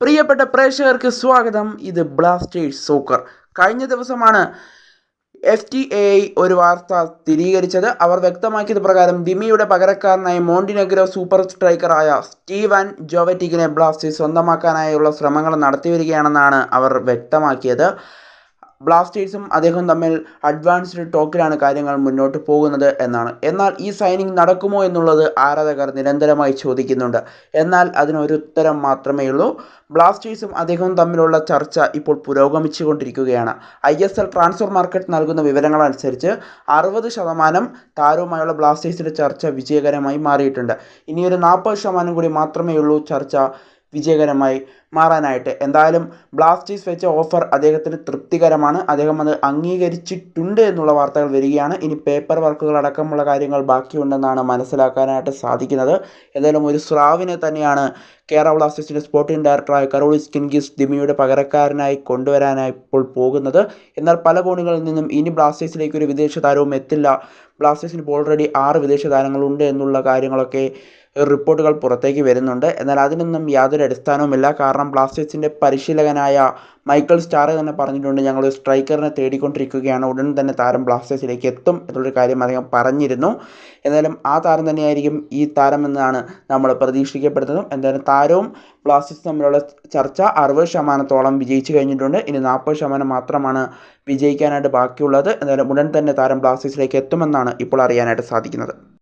പ്രിയപ്പെട്ട പ്രേക്ഷകർക്ക് സ്വാഗതം. ഇത് ബ്ലാസ്റ്റേഴ്സ് സോക്കർ കഴിഞ്ഞ ദിവസമാണ് എഫ് ടി എ ഒരു വാർത്ത സ്ഥിരീകരിച്ചത്. അവർ വ്യക്തമാക്കിയത് പ്രകാരം ദിമിയുടെ പകരക്കാരനായി മോണ്ടിനെഗ്രോ സൂപ്പർ സ്ട്രൈക്കറായ സ്റ്റീവൻ ജോവറ്റിക്കിനെ ബ്ലാസ്റ്റേഴ്സ് സ്വന്തമാക്കാനായുള്ള ശ്രമങ്ങൾ നടത്തിവരികയാണെന്നാണ് അവർ വ്യക്തമാക്കിയത്. ബ്ലാസ്റ്റേഴ്സും അദ്ദേഹവും തമ്മിൽ അഡ്വാൻസ്ഡ് ടോക്കിലാണ് കാര്യങ്ങൾ മുന്നോട്ട് പോകുന്നത് എന്നാണ്. എന്നാൽ ഈ സൈനിങ് നടക്കുമോ എന്നുള്ളത് ആരാധകർ നിരന്തരമായി ചോദിക്കുന്നുണ്ട്. എന്നാൽ അതിനൊരു ഉത്തരം മാത്രമേ ഉള്ളൂ. ബ്ലാസ്റ്റേഴ്സും അദ്ദേഹവും തമ്മിലുള്ള ചർച്ച ഇപ്പോൾ പുരോഗമിച്ചുകൊണ്ടിരിക്കുകയാണ്. I S L transfer market നൽകുന്ന വിവരങ്ങളനുസരിച്ച് അറുപത് ശതമാനം താരവുമായുള്ള ബ്ലാസ്റ്റേഴ്സിന്റെ ചർച്ച വിജയകരമായി മാറിയിട്ടുണ്ട്. ഇനിയൊരു നാൽപ്പത് ശതമാനം കൂടി മാത്രമേ ഉള്ളൂ ചർച്ച വിജയകരമായി മാറാനായിട്ട്. എന്തായാലും ബ്ലാസ്റ്റേഴ്സ് വെച്ച ഓഫർ അദ്ദേഹത്തിന് തൃപ്തികരമാണ്. അദ്ദേഹം അത് അംഗീകരിച്ചിട്ടുണ്ട് എന്നുള്ള വാർത്തകൾ വരികയാണ്. ഇനി പേപ്പർ വർക്കുകൾ അടക്കമുള്ള കാര്യങ്ങൾ ബാക്കിയുണ്ടെന്നാണ് മനസ്സിലാക്കാനായിട്ട് സാധിക്കുന്നത്. എന്തായാലും ഒരു സ്രാവിനെ തന്നെയാണ് കേരള ബ്ലാസ്റ്റേഴ്സിന്റെ സ്പോർട്ടിംഗ് ഡയറക്ടറായ കറോളിസ് കിൻഗിസ് ദിമിയുടെ പകരക്കാരനായി കൊണ്ടുവരാനായി ഇപ്പോൾ പോകുന്നത്. എന്നാൽ പല കോണുകളിൽ നിന്നും ഇനി ബ്ലാസ്റ്റേഴ്സിലേക്ക് ഒരു വിദേശ താരവും എത്തില്ല. ബ്ലാസ്റ്റേഴ്സിന് ഇപ്പോൾ ഓൾറെഡി ആറ് വിദേശ താരങ്ങളുണ്ട് എന്നുള്ള കാര്യങ്ങളൊക്കെ റിപ്പോർട്ടുകൾ പുറത്തേക്ക് വരുന്നുണ്ട്. എന്നാൽ അതിനൊന്നും യാതൊരു അടിസ്ഥാനവുമില്ല. കാരണം ബ്ലാസ്റ്റേഴ്സിന്റെ പരിശീലകനായ മൈക്കിൾ സ്റ്റാർ തന്നെ പറഞ്ഞിട്ടുണ്ട് ഞങ്ങൾ സ്ട്രൈക്കറിനെ തേടിക്കൊണ്ടിരിക്കുകയാണ്. ഉടൻ തന്നെ താരം ബ്ലാസ്റ്റേഴ്സിലേക്ക് എത്തും എന്നുള്ളൊരു കാര്യം അദ്ദേഹം പറഞ്ഞിരുന്നു. എന്തായാലും ആ താരം തന്നെയായിരിക്കും ഈ താരം എന്നാണ് നമ്മൾ പ്രതീക്ഷിക്കപ്പെടുന്നത്. എന്തായാലും താരവും ബ്ലാസ്റ്റേഴ്സ് തമ്മിലുള്ള ചർച്ച അറുപത് ശതമാനത്തോളം വിജയിച്ചു കഴിഞ്ഞിട്ടുണ്ട്. ഇനി നാൽപ്പത് ശതമാനം മാത്രമാണ് വിജയിക്കാനായിട്ട് ബാക്കിയുള്ളത്. എന്തായാലും ഉടൻ തന്നെ താരം ബ്ലാസ്റ്റേഴ്സിലേക്ക് എത്തുമെന്നാണ് ഇപ്പോൾ അറിയാനായിട്ട് സാധിക്കുന്നത്.